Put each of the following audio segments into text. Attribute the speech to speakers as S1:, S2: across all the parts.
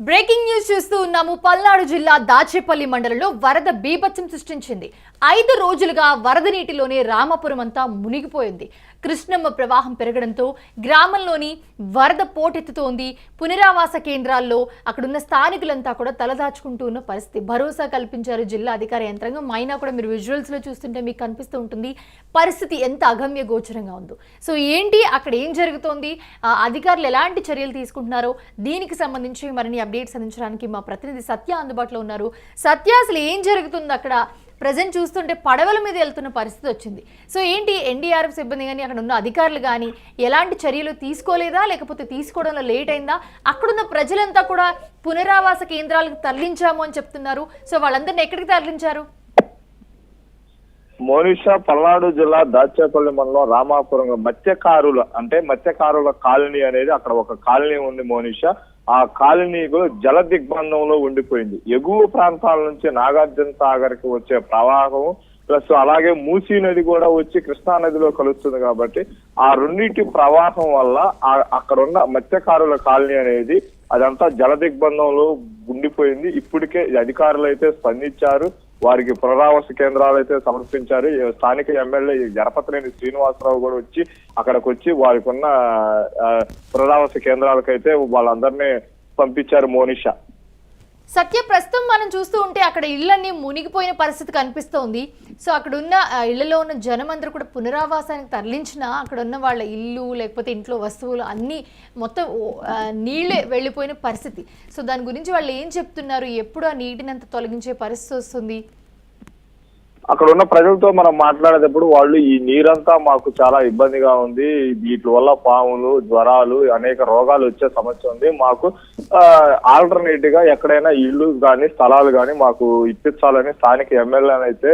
S1: Breaking news చూస్తూ ఉన్నాము. పల్నాడు జిల్లా దాచేపల్లి మండలంలో వరద బీభత్సం సృష్టించింది. ఐదు రోజులుగా వరద నీటిలోనే రామపురం అంతా మునిగిపోయింది. కృష్ణమ్మ ప్రవాహం పెరగడంతో గ్రామంలోని వరద పోటెత్తుతోంది. పునరావాస కేంద్రాల్లో అక్కడున్న స్థానికులంతా కూడా తలదాచుకుంటూ ఉన్న పరిస్థితి. భరోసా కల్పించారు జిల్లా అధికార యంత్రాంగం. అయినా కూడా మీరు విజువల్స్లో చూస్తుంటే మీకు కనిపిస్తూ ఉంటుంది పరిస్థితి ఎంత అగమ్య గోచరంగా ఉందో. సో ఏంటి? అక్కడ ఏం జరుగుతోంది? అధికారులు ఎలాంటి చర్యలు తీసుకుంటున్నారో? దీనికి సంబంధించి మరిన్ని అప్డేట్స్ అందించడానికి మా ప్రతినిధి సత్య అందుబాటులో ఉన్నారు. సత్య అసలు ఏం జరుగుతుంది అక్కడ? ప్రజెంట్ చూస్తుంటే పడవల మీద వెళ్తున్న పరిస్థితి వచ్చింది. సో ఏంటి ఎన్డీఆర్ఎఫ్ సిబ్బంది కానీ అక్కడ ఉన్న అధికారులు కానీ ఎలాంటి చర్యలు తీసుకోలేదా? లేకపోతే తీసుకోవడంలో లేట్ అయిందా? అక్కడున్న ప్రజలంతా కూడా పునరావాస కేంద్రాలకు తరలించాము అని చెప్తున్నారు. సో వాళ్ళందరినీ ఎక్కడికి తరలించారు?
S2: మోనిషా పల్నాడు జిల్లా దాచేపల్లి మండలం రామాపురం మత్స్యకారుల అంటే మత్స్యకారుల కాలనీ అనేది అక్కడ ఒక కాలనీ ఉంది మోనిషా ఆ కాలనీకు జల దిగ్బంధంలో ఉండిపోయింది. ఎగువ ప్రాంతాల నుంచి నాగార్జున సాగర్కి వచ్చే ప్రవాహం ప్లస్ అలాగే మూసీ నది కూడా వచ్చి కృష్ణా నదిలో కలుస్తుంది కాబట్టి ఆ రెండింటి ప్రవాహం వల్ల అక్కడ ఉన్న మత్స్యకారుల కాలనీ అనేది అదంతా జల దిగ్బంధంలో ఉండిపోయింది. ఇప్పటికే అధికారులు అయితే స్పందించారు. వారికి పునరావాస కేంద్రాలు అయితే సమర్పించారు. ఈ స్థానిక ఎమ్మెల్యే జనపతినేని శ్రీనివాసరావు కూడా వచ్చి అక్కడికి వచ్చి వారికి ఉన్న ఆ, పునరావాస కేంద్రాలకైతే వాళ్ళందరినీ పంపించారు మోనిషా.
S1: సత్య ప్రస్తుతం మనం చూస్తూ ఉంటే అక్కడ ఇళ్ళన్నీ మునిగిపోయిన పరిస్థితి కనిపిస్తోంది. సో అక్కడ ఉన్న ఇళ్ళలో ఉన్న జనమందరూ కూడా పునరావాసానికి తరలించిన అక్కడ ఉన్న వాళ్ళ ఇల్లు లేకపోతే ఇంట్లో వస్తువులు అన్నీ మొత్తం నీళ్ళే వెళ్ళిపోయిన పరిస్థితి. సో దాని గురించి వాళ్ళు ఏం చెప్తున్నారు? ఎప్పుడు ఆ నీటిని అంత తొలగించే పరిస్థితి వస్తుంది?
S2: అక్కడ ఉన్న ప్రజలతో మనం మాట్లాడేటప్పుడు వాళ్ళు ఈ నీరంతా మాకు చాలా ఇబ్బందిగా ఉంది. వీటి వల్ల పాములు జ్వరాలు అనేక రోగాలు వచ్చే సమస్య ఉంది. మాకు ఆల్టర్నేటివ్గా ఎక్కడైనా ఇల్లు కానీ స్థలాలు కానీ మాకు ఇప్పించాలని స్థానిక ఎమ్మెల్యే అయితే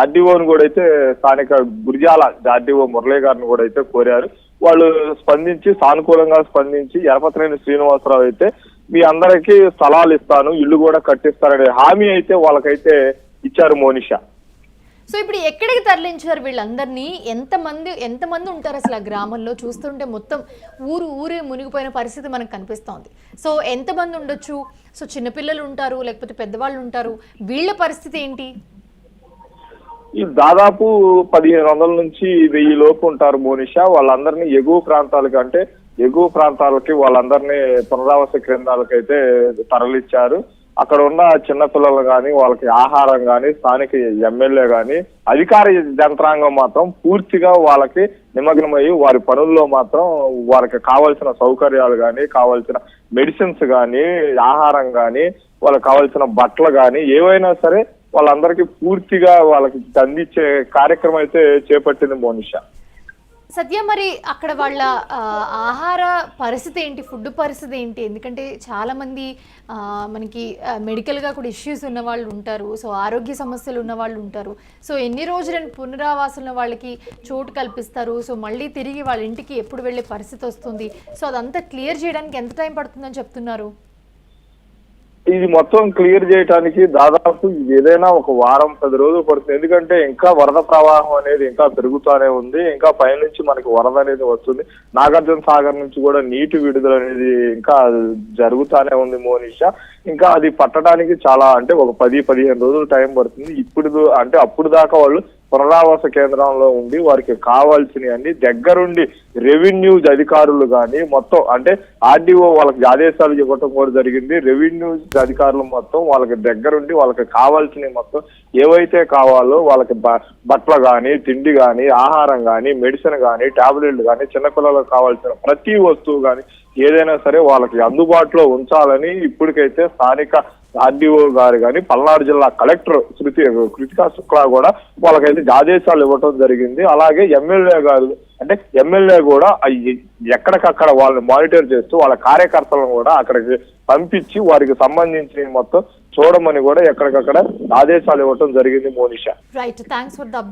S2: ఆర్డీఓని కూడా అయితే స్థానిక గురిజాల ఆర్డీఓ మురళీ గారిని కూడా అయితే కోరారు. వాళ్ళు స్పందించి సానుకూలంగా స్పందించి ఎరపతినేని శ్రీనివాసరావు అయితే మీ అందరికీ స్థలాలు ఇస్తాను ఇల్లు కూడా కట్టిస్తారనే హామీ అయితే వాళ్ళకైతే ఇచ్చారు మోనిషా.
S1: సో ఇప్పుడు ఎక్కడికి తరలించారు వీళ్ళందరినీ? ఎంతమంది ఎంతమంది ఉంటారు అసలు ఆ గ్రామంలో? చూస్తుంటే మొత్తం ఊరు ఊరే మునిగిపోయిన పరిస్థితి మనకు కనిపిస్తోంది. సో ఎంతమంది ఉండొచ్చు? సో చిన్నపిల్లలు ఉంటారు లేకపోతే పెద్దవాళ్ళు ఉంటారు. వీళ్ళ పరిస్థితి ఏంటి?
S2: ఈ దాదాపు పదిహేను వందల నుంచి వెయ్యి లోపు ఉంటారు మోనిషా. వాళ్ళందరినీ ఎగువ ప్రాంతాలకి అంటే ఎగువ ప్రాంతాలకి వాళ్ళందరినీ పునరావాస కేంద్రాలకైతే తరలిచ్చారు. అక్కడ ఉన్న చిన్నపిల్లలు కానీ వాళ్ళకి ఆహారం కానీ స్థానిక ఎమ్మెల్యే కానీ అధికార యంత్రాంగం మాత్రం పూర్తిగా వాళ్ళకి నిమగ్నమయ్యి వారి పనుల్లో మాత్రం వారికి కావాల్సిన సౌకర్యాలు కానీ కావాల్సిన మెడిసిన్స్ కానీ ఆహారం కానీ వాళ్ళకి కావాల్సిన బట్టలు కానీ ఏవైనా సరే వాళ్ళందరికీ పూర్తిగా వాళ్ళకి అందించే కార్యక్రమం అయితే చేపట్టింది మోనిషా.
S1: సత్య మరి అక్కడ వాళ్ళ ఆహార పరిస్థితి ఏంటి? ఫుడ్ పరిస్థితి ఏంటి? ఎందుకంటే చాలామంది మనకి మెడికల్గా కూడా ఇష్యూస్ ఉన్న వాళ్ళు ఉంటారు. సో ఆరోగ్య సమస్యలు ఉన్న వాళ్ళు ఉంటారు. సో ఎన్ని రోజులను పునరావాసంలో వాళ్ళకి చోటు కల్పిస్తారు? సో మళ్ళీ తిరిగి వాళ్ళ ఇంటికి ఎప్పుడు వెళ్ళే పరిస్థితి వస్తుంది? సో అదంతా క్లియర్ చేయడానికి ఎంత టైం పడుతుందని చెప్తున్నారు?
S2: ఇది మొత్తం క్లియర్ చేయడానికి దాదాపు ఏదైనా ఒక వారం పది రోజులు పడుతుంది. ఎందుకంటే ఇంకా వరద ప్రవాహం అనేది ఇంకా పెరుగుతూనే ఉంది. ఇంకా పైనుంచి మనకి వరద అనేది వస్తుంది. నాగార్జున సాగర్ నుంచి కూడా నీటి విడుదల అనేది ఇంకా జరుగుతూనే ఉంది మోనిష. ఇంకా అది పట్టడానికి చాలా అంటే ఒక పది పదిహేను రోజులు టైం పడుతుంది. ఇప్పుడు అంటే అప్పుడు దాకా వాళ్ళు పునరావాస కేంద్రంలో ఉండి వారికి కావాల్సినవన్నీ దగ్గరుండి రెవెన్యూ అధికారులు కానీ మొత్తం అంటే ఆర్డీఓ వాళ్ళకి ఆదేశాలు ఇవ్వటం కూడా జరిగింది. రెవెన్యూ అధికారులు మొత్తం వాళ్ళకి దగ్గరుండి వాళ్ళకి కావాల్సినవి మొత్తం ఏవైతే కావాలో వాళ్ళకి బ- బట్టలు కానీ తిండి కానీ ఆహారం కానీ మెడిసిన్ కానీ టాబ్లెట్లు కానీ చిన్నపిల్లలకు కావాల్సిన ప్రతి వస్తువు కానీ ఏదైనా సరే వాళ్ళకి అందుబాటులో ఉంచాలని ఇప్పటికైతే స్థానిక ఆర్డీఓ గారు కానీ పల్నాడు జిల్లా కలెక్టర్ శృతి కృతికా శుక్లా కూడా వాళ్ళకైతే ఆదేశాలు ఇవ్వటం జరిగింది. అలాగే ఎమ్మెల్యే గారు అంటే ఎమ్మెల్యే కూడా అయ్యి ఎక్కడికక్కడ వాళ్ళని మానిటర్ చేస్తూ వాళ్ళ కార్యకర్తలను కూడా అక్కడికి పంపించి వారికి సంబంధించిన మొత్తం చూడమని కూడా ఎక్కడికక్కడ ఆదేశాలు ఇవ్వటం జరిగింది Monisha.
S1: Right thanks for the